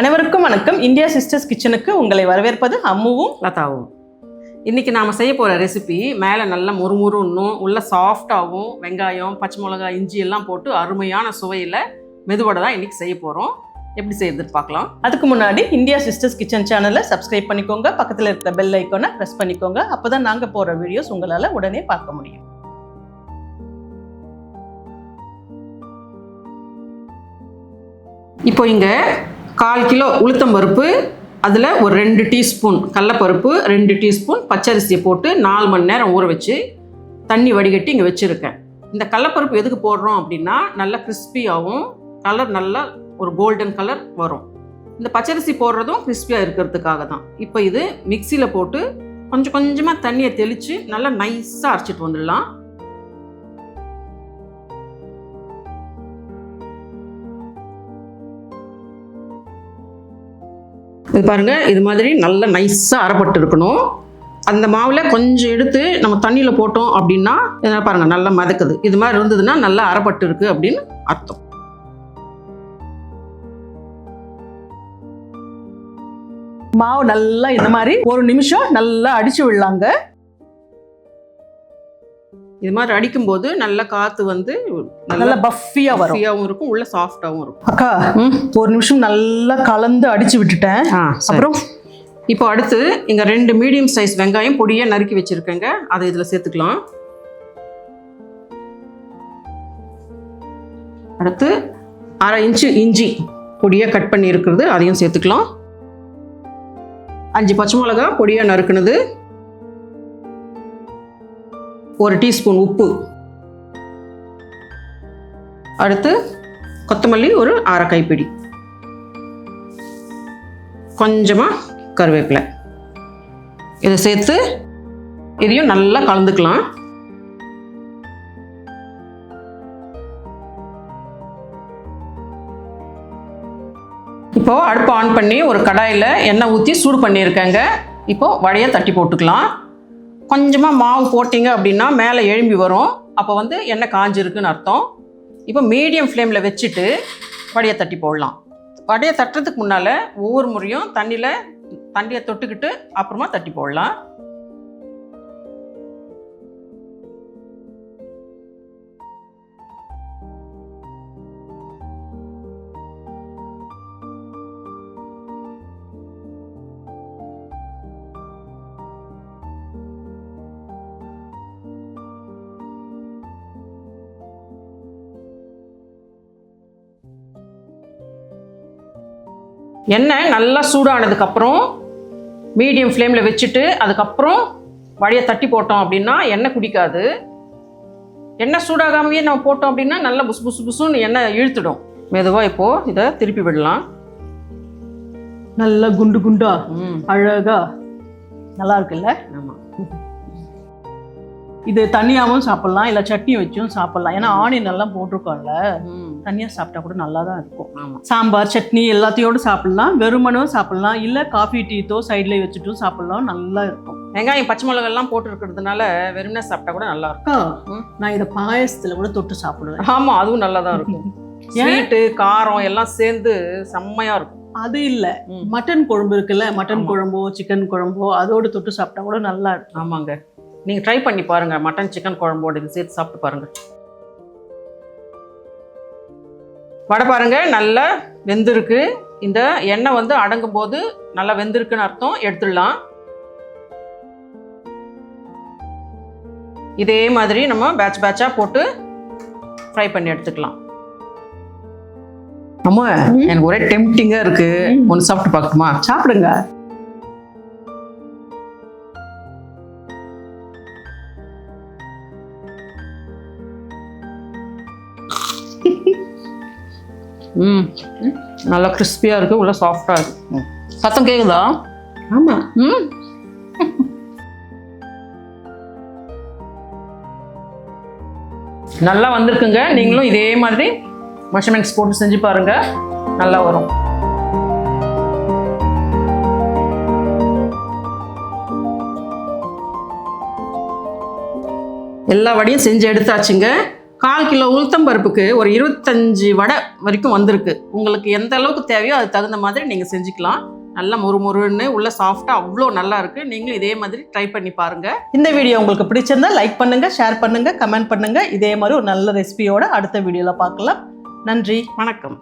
அனைவருக்கும் வணக்கம். India sisters கிச்சனுக்கு உங்களை வரவேற்பது அம்முவும் லதாவும். இன்றைக்கி நாம் செய்ய போகிற ரெசிபி மேலே நல்லா முறுமுறுன்னும் உள்ள சாஃப்டாகவும் வெங்காயம் பச்சை மிளகாய் இஞ்சி எல்லாம் போட்டு அருமையான சுவையில் மெதுவடை தான் இன்றைக்கி செய்ய போகிறோம் எப்படி செய்யறதுன்னு பார்க்கலாம். அதுக்கு முன்னாடி இந்தியா சிஸ்டர்ஸ் கிச்சன் சேனலை சப்ஸ்கிரைப் பண்ணிக்கோங்க. பக்கத்தில் இருக்கிற பெல் ஐக்கானை ப்ரெஸ் பண்ணிக்கோங்க. அப்பதான் நாங்க போற வீடியோஸ் உங்களால உடனே பார்க்க முடியும். இப்போ இங்கே கால் கிலோ உளுத்தம் பருப்பு அதில் ஒரு ரெண்டு டீஸ்பூன் கடலப்பருப்பு ரெண்டு டீஸ்பூன் பச்சரிசியை போட்டு நாலு மணி நேரம் ஊற வச்சு தண்ணி வடிகட்டி இங்கே வச்சுருக்கேன். இந்த கடலப்பருப்பு எதுக்கு போடுறோம் அப்படின்னா நல்லா கிறிஸ்பியாகவும் கலர் நல்லா ஒரு கோல்டன் கலர் வரும். இந்த பச்சரிசி போடுறதும் கிறிஸ்பியாக இருக்கிறதுக்காக தான். இப்போ இது மிக்சியில் போட்டு கொஞ்சம் கொஞ்சமாக தண்ணியை தெளித்து நல்லா நைஸாக அரைச்சிட்டு வந்துடலாம். இது பாருங்க இது மாதிரி நல்லா நைஸாக அரைப்பட்டு இருக்கணும். அந்த மாவில் கொஞ்சம் எடுத்து நம்ம தண்ணியில் போட்டோம் அப்படின்னா இதனால் பாருங்க நல்லா மதக்குது. இது மாதிரி இருந்ததுன்னா நல்லா அரைப்பட்டு இருக்கு அப்படின்னு அர்த்தம். மாவு நல்லா இந்த மாதிரி ஒரு நிமிஷம் நல்லா அடிச்சு விடலாங்க. இது மாதிரி அடிக்கும்போது நல்ல காற்று வந்து நல்லா நல்லா பஃபியா வரும். இருக்கும் உள்ள சாஃப்டாகவும் இருக்கும். அக்கா ம். ஒரு நிமிஷம் நல்லா கலந்து அடிச்சு விட்டுட்டேன். அப்புறம்? இப்போ அடுத்து இங்கே ரெண்டு மீடியம் சைஸ் வெங்காயம் பொடியாக நறுக்கி வச்சுருக்கேங்க. அதை இதில் சேர்த்துக்கலாம். அடுத்து அரை இன்ச்சு இஞ்சி பொடியாக கட் பண்ணி இருக்கிறது அதையும் சேர்த்துக்கலாம். அஞ்சு பச்சை மிளகா பொடியாக நறுக்குனது. ஒரு டீஸ்பூன் உப்பு. அடுத்து கொத்தமல்லி ஒரு அரை கைப்பிடி. கொஞ்சமாக கருவேப்பிலை. இதை சேர்த்து இதையும் நல்லா கலந்துக்கலாம். இப்போ அடுப்பு ஆன் பண்ணி ஒரு கடாயில் எண்ணெய் ஊற்றி சூடு பண்ணியிருக்கேங்க. இப்போது வடையை தட்டி போட்டுக்கலாம். கொஞ்சமாக மாவு போட்டிங்க அப்படின்னா மேலே எழும்பி வரும். அப்போ வந்து எண்ணெய் காஞ்சிருக்குன்னு அர்த்தம். இப்போ மீடியம் ஃப்ளேமில் வச்சுட்டு வடையை தட்டி போடலாம். வடையை தட்டுறதுக்கு முன்னால் ஒவ்வொரு முறையும் தண்ணியில் தண்ணியை தொட்டுக்கிட்டு அப்புறமா தட்டி போடலாம். எண்ணெய் நல்லா சூடானதுக்கப்புறம் மீடியம் ஃப்ளேமில் வச்சுட்டு அதுக்கப்புறம் வழியை தட்டி போட்டோம் அப்படின்னா எண்ணெய் குடிக்காது. எண்ணெய் சூடாகாமையே நம்ம போட்டோம் அப்படின்னா நல்லா புசு புசு புசுன்னு எண்ணெய் இழுத்துடும். மெதுவாக இப்போது இதை திருப்பி விடலாம். நல்லா குண்டு குண்டா ம். அழகா. நல்லா இருக்குல்ல? ஆமாம் இது தனியாவும் சாப்பிடலாம் இல்ல சட்னி வச்சும் சாப்பிடலாம். ஏன்னா ஆனியன் எல்லாம் போட்டிருக்கோம்ல. ம் தனியா சாப்பிட்டா கூட நல்லா தான் இருக்கும். ஆமாம் சாம்பார் சட்னி எல்லாத்தையோடு சாப்பிடலாம். வெறுமனும் சாப்பிடலாம். இல்ல காஃபி டீத்தோ சைட்ல வச்சுட்டும் சாப்பிடலாம். நல்லா இருக்கும். வெங்காயம் பச்சை மிளகாலாம் போட்டு இருக்கிறதுனால வெறுமனே சாப்பிட்டா கூட நல்லா இருக்கும். நான் இதை பாயசத்துல கூட தொட்டு சாப்பிடுவேன். ஆமாம் அதுவும் நல்லா தான் இருக்கும்? ஸ்வீட்டு காரம் எல்லாம் சேர்ந்து செம்மையாக இருக்கும். அது இல்ல. மட்டன் குழம்பு இருக்குல்ல மட்டன். குழம்போ சிக்கன் குழம்போ அதோடு தொட்டு சாப்பிட்டா கூட நல்லா இருக்கும். ஆமாங்க. நீங்கள் ட்ரை பண்ணி பாருங்க. மட்டன் சிக்கன் குழம்போடு இது சேர்த்து சாப்பிட்டு பாருங்க. வடை பாருங்க நல்லா வெந்திருக்கு. இந்த எண்ணெய் வந்து அடங்கும் போது நல்லா வெந்திருக்குன்னு அர்த்தம். எடுத்துடலாம். இதே மாதிரி நம்ம பேட்ச் பேட்சாக போட்டு ஃப்ரை பண்ணி எடுத்துக்கலாம். அம்மா எனக்கு ஒரே டெம்டிங்காக இருக்கு. ஒன்று சாப்பிட்டு பார்க்கணுமா சாப்பிடுங்க. ம். நல்லா கிறிஸ்பியாக இருக்குது உள்ள சாஃப்டாக இருக்கு. சத்தம் கேட்குதா ஆமா. ம். நல்லா வந்திருக்குங்க. நீங்களும் இதே மாதிரி மெஷர்மெண்ட்ஸ் போட்டு செஞ்சு பாருங்க. நல்லா வரும். எல்லா வடையும் செஞ்சு எடுத்தாச்சுங்க. கால் கிலோ உளுத்தம் பருப்புக்கு ஒரு இருபத்தஞ்சி வடை வரைக்கும் வந்திருக்கு. உங்களுக்கு எந்த அளவுக்கு தேவையோ அது தகுந்த மாதிரி நீங்கள் செஞ்சுக்கலாம். நல்லா மொறு மொறுன்னு உள்ள சாஃப்டாக அவ்வளோ நல்லா இருக்குது நீங்களும் இதே மாதிரி ட்ரை பண்ணி பாருங்கள் இந்த வீடியோ உங்களுக்கு பிடிச்சிருந்தா லைக் பண்ணுங்கள் ஷேர் பண்ணுங்கள் கமெண்ட் பண்ணுங்கள் இதே மாதிரி ஒரு நல்ல ரெசிபியோட அடுத்த வீடியோவில் பார்க்கலாம். நன்றி வணக்கம்.